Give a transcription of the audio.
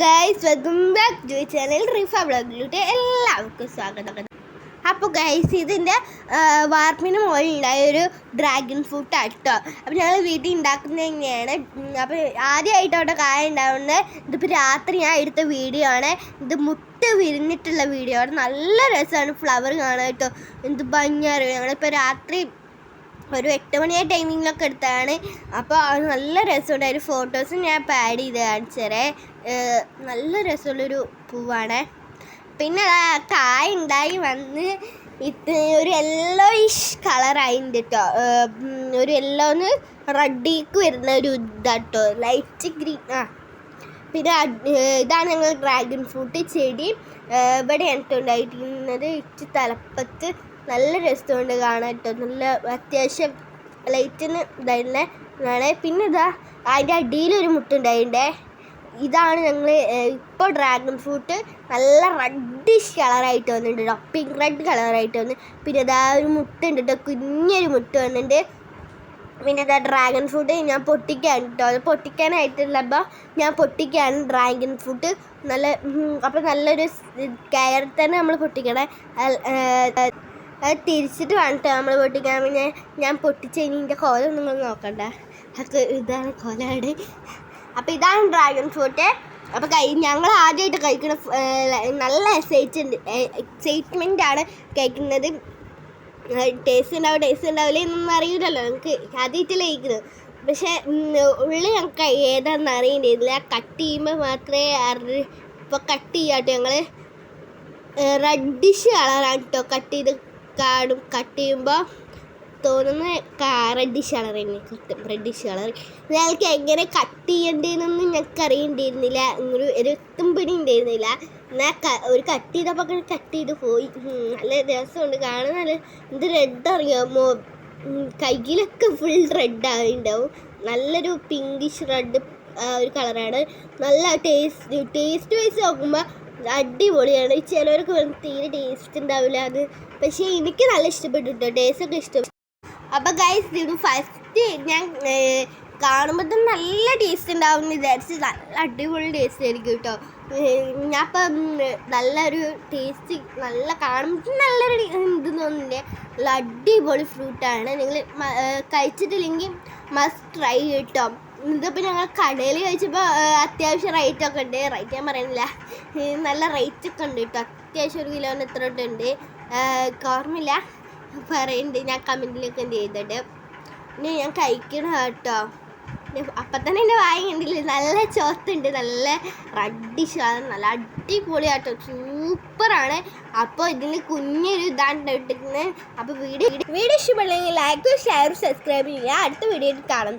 Guys welcome back to channel Rifa ബ്ലോഗിലോട്ട് എല്ലാവർക്കും സ്വാഗതം. അപ്പോൾ ഗൈസ് ഇതിന്റെ വാർപ്പിന് മുകളിലുണ്ടായ ഒരു ഡ്രാഗൺ ഫ്രൂട്ട് കേട്ടോ അപ്പോൾ ഞങ്ങൾ വീട്ടിൽ ഉണ്ടാക്കുന്നത് തന്നെയാണ്. അപ്പോൾ അവിടെ കായ ഉണ്ടാവുന്നത് ഇതിപ്പോൾ രാത്രി ഞാൻ എടുത്ത വീഡിയോ ആണ്. ഇത് മുട്ട വിരിഞ്ഞിട്ടുള്ള വീഡിയോ ആണ്. നല്ല രസമാണ് ഫ്ലവർ കാണാൻ കേട്ടോ എന്ത് ഭംഗിയാണ് ഞങ്ങളിപ്പോൾ രാത്രി ഒരു എട്ട് മണിയായ ടൈമിങ്ങിലൊക്കെ എടുത്തതാണ് അപ്പോൾ അത് നല്ല രസമുണ്ട്. അതിൽ ഫോട്ടോസ് ഞാൻ ഇപ്പോൾ ആഡ് ചെയ്ത് കാണിച്ചേരേ നല്ല രസമുള്ളൊരു പൂവാണ്. പിന്നെ കായ ഉണ്ടായി വന്ന് ഇത് ഒരു യെല്ലോയിഷ് കളറായിട്ടുണ്ട് കേട്ടോ ഒരു യെല്ലോന്ന് റെഡിക്ക് വരുന്ന ഒരു ഇതാട്ടോ. ലൈറ്റ് ഗ്രീൻ ആ. പിന്നെ ഇതാണ് ഞങ്ങൾ ഡ്രാഗൺ ഫ്രൂട്ട് ചെടി. ഇവിടെ ഇവിടെയാണ് ഉണ്ടായിരിക്കുന്നത് ഇച്ച് തലപ്പത്ത് നല്ല രസമുണ്ട് കാണാൻ കേട്ടോ നല്ല അത്യാവശ്യം ലൈറ്റിന് ഇതായിരുന്നെ. ആണ് പിന്നെ ഇതാ അതിന്റെ അടിയിലൊരു മുട്ടുണ്ടായിണ്ടേ. ഇതാണ് ഞങ്ങൾ ഇപ്പോൾ ഡ്രാഗൺ ഫ്രൂട്ട് നല്ല റെഡിഷ് കളറായിട്ട് വന്നിട്ടുണ്ട് കേട്ടോ പിങ്ക് റെഡ് കളറായിട്ട് വന്ന്. പിന്നെ ഇതാ ഒരു മുട്ടുണ്ട് കേട്ടോ കുഞ്ഞൊരു മുട്ട് വന്നിട്ടുണ്ട് പിന്നെ ഇതാ ഡ്രാഗൺ ഫ്രൂട്ട് ഞാൻ പൊട്ടിക്കാൻ കേട്ടോ അത് പൊട്ടിക്കാനായിട്ടുള്ളപ്പോൾ ഞാൻ പൊട്ടിക്കാണ് ഡ്രാഗൺ ഫ്രൂട്ട് നല്ല അപ്പോൾ നല്ലൊരു കയറി തന്നെ നമ്മൾ പൊട്ടിക്കണേ. അത് തിരിച്ചിട്ട് വേണ്ടിട്ട് നമ്മൾ പൊട്ടിക്കാൻ പിന്നെ ഞാൻ പൊട്ടിച്ച് ഇതിന്റെ കോല നിങ്ങൾ നോക്കണ്ട. അത് ഇതാണ് കോലാണ്. അപ്പോൾ ഇതാണ് ഡ്രാഗൺ ഫ്രൂട്ട് അപ്പോൾ കൈ ഞങ്ങൾ ആദ്യമായിട്ട് കഴിക്കുന്ന നല്ല എക്സൈറ്റ് എക്സൈറ്റ്മെന്റ് ആണ് കഴിക്കുന്നത്. ടേസ്റ്റ് ഉണ്ടാവും ടേസ്റ്റ് ഉണ്ടാവില്ല എന്നൊന്നും അറിയില്ലല്ലോ. നമുക്ക് ആദ്യമായിട്ടല്ലേ കഴിക്കുന്നത്. പക്ഷേ ഉള്ളിൽ ഉള്ളി ഞങ്ങൾക്ക് ഏതാണെന്ന് അറിയണ്ടില്ല കട്ട് ചെയ്യുമ്പോൾ മാത്രമേ അറി ഇപ്പോൾ കട്ട് ചെയ്യാട്ടോ ഞങ്ങൾ റെഡിഷ് കളറാണ് കേട്ടോ കട്ട് ചെയ്ത് കാണും കട്ട് ചെയ്യുമ്പോൾ തോന്നുന്ന റെഡിഷ് കളർ തന്നെ കിട്ടും റെഡിഷ് കളർ ഞങ്ങൾക്ക് എങ്ങനെ കട്ട് ചെയ്യേണ്ടതെന്നൊന്നും ഞങ്ങൾക്ക് അറിയണ്ടിയിരുന്നില്ല ഒരു എത്തും പിടി ഉണ്ടായിരുന്നില്ല എന്നാൽ ഒരു കട്ട് ചെയ്തപ്പോൾ കട്ട് ചെയ്ത് പോയി. നല്ല രസമുണ്ട്. കാണാൻ നല്ല എന്ത് റെഡ് അറിയാമോ കയ്യിലൊക്കെ ഫുൾ റെഡ് ആയിട്ടുണ്ടാവും നല്ലൊരു പിങ്കിഷ് റെഡ് ഒരു കളറാണ് നല്ല ടേസ്റ്റ് ടേസ്റ്റ് വൈസ് നോക്കുമ്പോൾ അടിപൊളിയാണ്. ചിലവർക്ക് തീരെ ടേസ്റ്റ് ഉണ്ടാവില്ല അത്. പക്ഷേ എനിക്ക് നല്ല ഇഷ്ടപ്പെട്ടു കേട്ടോ ടേസ്റ്റ് ഒക്കെ ഇഷ്ടം. അപ്പം ഗൈസ് ഇത് ഫസ്റ്റ് ഞാൻ കാണുമ്പോൾ തന്നെ നല്ല ടേസ്റ്റ് ഉണ്ടാവും വിചാരിച്ച് നല്ല അടിപൊളി ടേസ്റ്റ് ആയിരിക്കും കേട്ടോ. ഞാൻ ഇപ്പം നല്ലൊരു ടേസ്റ്റ് നല്ല കാണുമ്പോൾ നല്ലൊരു ഇത് തോന്നുന്നില്ലേ? നല്ല അടിപൊളി ഫ്രൂട്ടാണ് നിങ്ങൾ കഴിച്ചിട്ടില്ലെങ്കിൽ മസ്റ്റ് ട്രൈ കേട്ടോ. ഇതിപ്പോൾ ഞങ്ങൾ കടയിൽ കഴിച്ചപ്പോൾ അത്യാവശ്യം റേറ്റ് ഒക്കെ ഉണ്ട്. റേറ്റ് ഞാൻ പറയുന്നില്ല നല്ല റേറ്റ് ഒക്കെ ഉണ്ട് കേട്ടോ അത്യാവശ്യം ഒരു കിലോന് എത്ര ഉണ്ട് ഓർമ്മയില്ല. പറയുന്നുണ്ട് ഞാൻ കമന്റിലൊക്കെ എന്ത് ചെയ്തിട്ട്. പിന്നെ ഞാൻ കഴിക്കണം കേട്ടോ. അപ്പം തന്നെ എന്റെ വായ നല്ല ചോത്തുണ്ട് നല്ല റഡിഷ് നല്ല അടിപൊളിയാട്ടോ സൂപ്പറാണ് അപ്പോൾ ഇതിന് കുഞ്ഞൊരു ഇതാണ് ഇട്ടിരുന്നത് അപ്പോൾ വീഡിയോ വീഡിയോ ഇഷ്ടപ്പെടണമെങ്കിൽ ലൈക്ക് ഷെയർ സബ്സ്ക്രൈബ് ചെയ്യുക. അടുത്ത വീഡിയോ കാണാം.